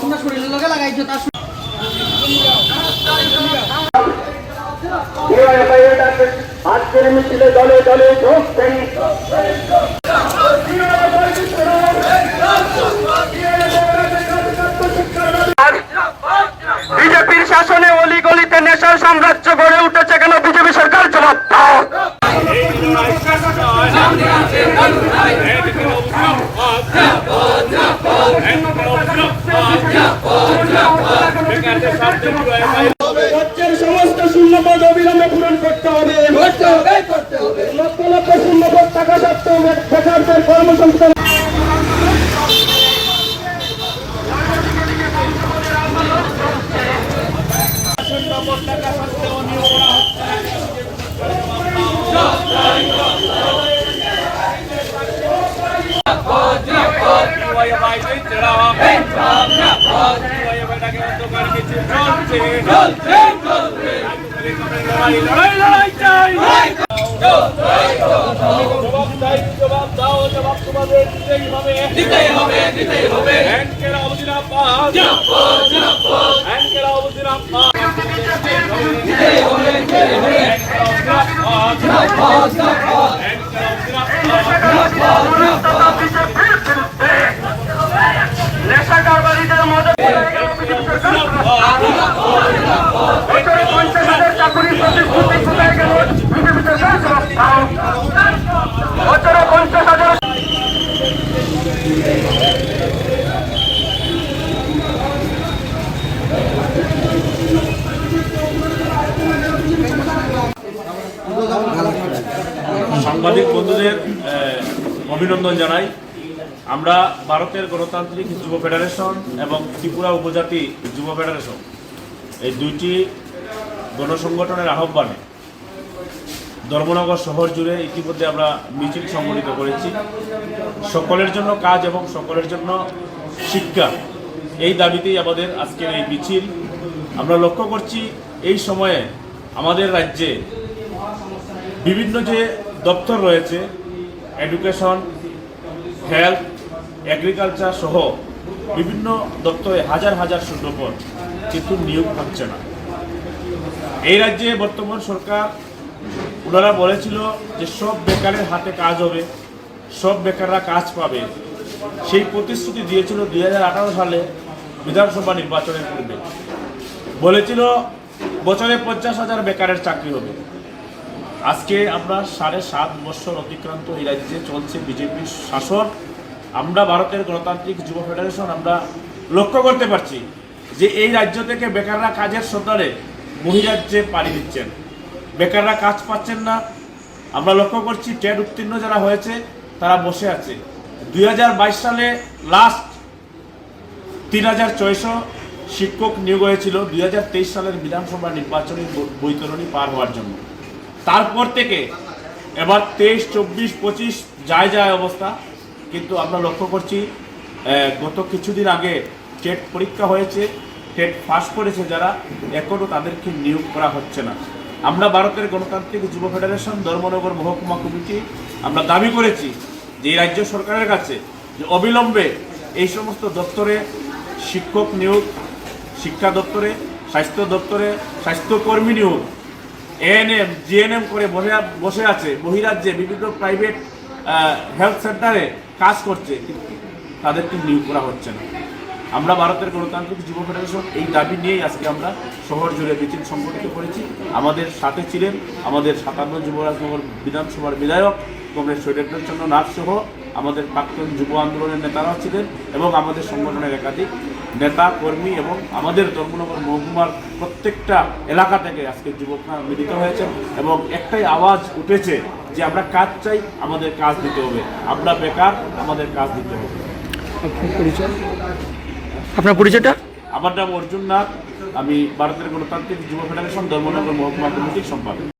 তোমরা শরীরের লগে লাগাইছো তার আজকের মিছিলে দলে দলে যোগ দেন বিজেপির শাসনে অলি গলিতে নেশার সাম্রাজ্য গড়ে উঠেছে কেন বিজেপি সরকার জবাব দাও রাজ্যের সমস্ত শূন্যপদ অবিলম্বে পূরণ করতে হবে। লক্ষ লক্ষ শূন্যপদ টাকা সত্ত্বেও বেকারদের কর্মসংস্থান লড়াই লড়াই চাই জবাব চাই জবাব দাও জবাব হবে দিতেই হবে দিতেই হবে ব্যাংকের অবদিনা পাস ব্যাংকের অবদিনা পাস দিতেই হবে দিতেই হবে ব্যাংকের অবদিনা পাস ব্যাংকের অবদিনা নেশাকারবারীদের মদত বছরে পঞ্চাশ হাজার চাকরি প্রতিশ্রুতি কোথায় গেল বিজেপি সরকার জবাব দাও বছরে পঞ্চাশ হাজার সাংবাদিক বন্ধুদের অভিনন্দন জানাই। আমরা ভারতের গণতান্ত্রিক যুব ফেডারেশন এবং ত্রিপুরা উপজাতি যুব ফেডারেশন এই দুইটি গণসংগঠনের আহ্বানে ধর্মনগর শহর জুড়ে ইতিমধ্যে আমরা মিছিল সংগঠিত করেছি। সকলের জন্য কাজ এবং সকলের জন্য শিক্ষা, এই দাবিতেই আমাদের আজকের এই মিছিল। আমরা লক্ষ্য করছি এই সময়ে আমাদের রাজ্যে বিভিন্ন যে দপ্তর রয়েছে এডুকেশন হেলথ এগ্রিকালচার সহ বিভিন্ন দপ্তরে হাজার হাজার শূন্যপদ কিন্তু নিয়োগ হচ্ছে না। এই রাজ্যে বর্তমান সরকার ওনারা বলেছিল যে সব বেকারের হাতে কাজ হবে, সব বেকাররা কাজ পাবে। সেই প্রতিশ্রুতি দিয়েছিল দুই হাজার আঠারো সালে বিধানসভা নির্বাচনের পূর্বে। বলেছিল বছরে পঞ্চাশ হাজার বেকারের চাকরি হবে। আজকে আমরা সাড়ে সাত বছর অতিক্রান্ত এই রাজ্যে চলছে বিজেপির শাসন। আমরা ভারতের গণতান্ত্রিক যুব ফেডারেশন আমরা লক্ষ্য করতে পারছি যে এই রাজ্য থেকে বেকাররা কাজের সন্ধানে বহিরাজ্যে পাড়ি দিচ্ছেন, বেকাররা কাজ পাচ্ছেন না। আমরা লক্ষ্য করছি টেট উত্তীর্ণ যারা হয়েছে, তারা বসে আছে। দুই হাজার বাইশ সালে লাস্ট তিন হাজার ছয়শো শিক্ষক নিয়োগ হয়েছিল। দুই হাজার তেইশ সালের বিধানসভা নির্বাচনী বৈতরণী পার হওয়ার জন্য। তারপর থেকে এবার তেইশ, চব্বিশ, পঁচিশ যায় যায় অবস্থা। কিন্তু আমরা লক্ষ্য করছি গত কিছুদিন আগে টেট পরীক্ষা হয়েছে, টেট পাস করেছে যারা এখনও তাদেরকে নিয়োগ করা হচ্ছে না। আমরা ভারতের গণতান্ত্রিক যুব ফেডারেশন, ধর্মনগর মহকুমা কমিটি, আমরা দাবি করেছি যে রাজ্য সরকারের কাছে যে অবিলম্বে এই সমস্ত দপ্তরে শিক্ষক নিয়োগ, শিক্ষা দপ্তরে, স্বাস্থ্য দপ্তরে, স্বাস্থ্যকর্মী নিয়োগ এএনএম জিএনএম করে বসে বসে আছে, বহিরাজ্যে বিভিন্ন প্রাইভেট হেলথ সেন্টারে কাজ করছে তাদেরকে নিয়োগ করা হচ্ছে না। আমরা ভারতের গণতান্ত্রিক যুব ফেডারেশন এই দাবি নিয়েই আজকে আমরা শহর জুড়ে মিছিল সংগঠিত করেছি। আমাদের সাথে ছিলেন আমাদের সাতান্ন যুবরাজনগর বিধানসভার বিধায়ক কংগ্রেস শৈলেন্দ্র চন্দ্র নাথ সহ আমাদের প্রাক্তন যুব আন্দোলনের নেতারাও ছিলেন এবং আমাদের সংগঠনের একাধিক নেতা কর্মী এবং আমাদের ধর্মনগর মহকুমার প্রত্যেকটা এলাকা থেকে আজকে যুবকরা মিলিত হয়েছে এবং একটাই আওয়াজ উঠেছে যে আমরা কাজ চাই আমাদের কাজ দিতে হবে। আমরা বেকার আমাদের কাজ দিতে হবে। আপনার পরিচয়টা? আমার নাম অর্জুন নাথ আমি ভারতের গণতান্ত্রিক যুব ফেডারেশন ধর্মনগর মহকুমা কমিটির সম্পাদক।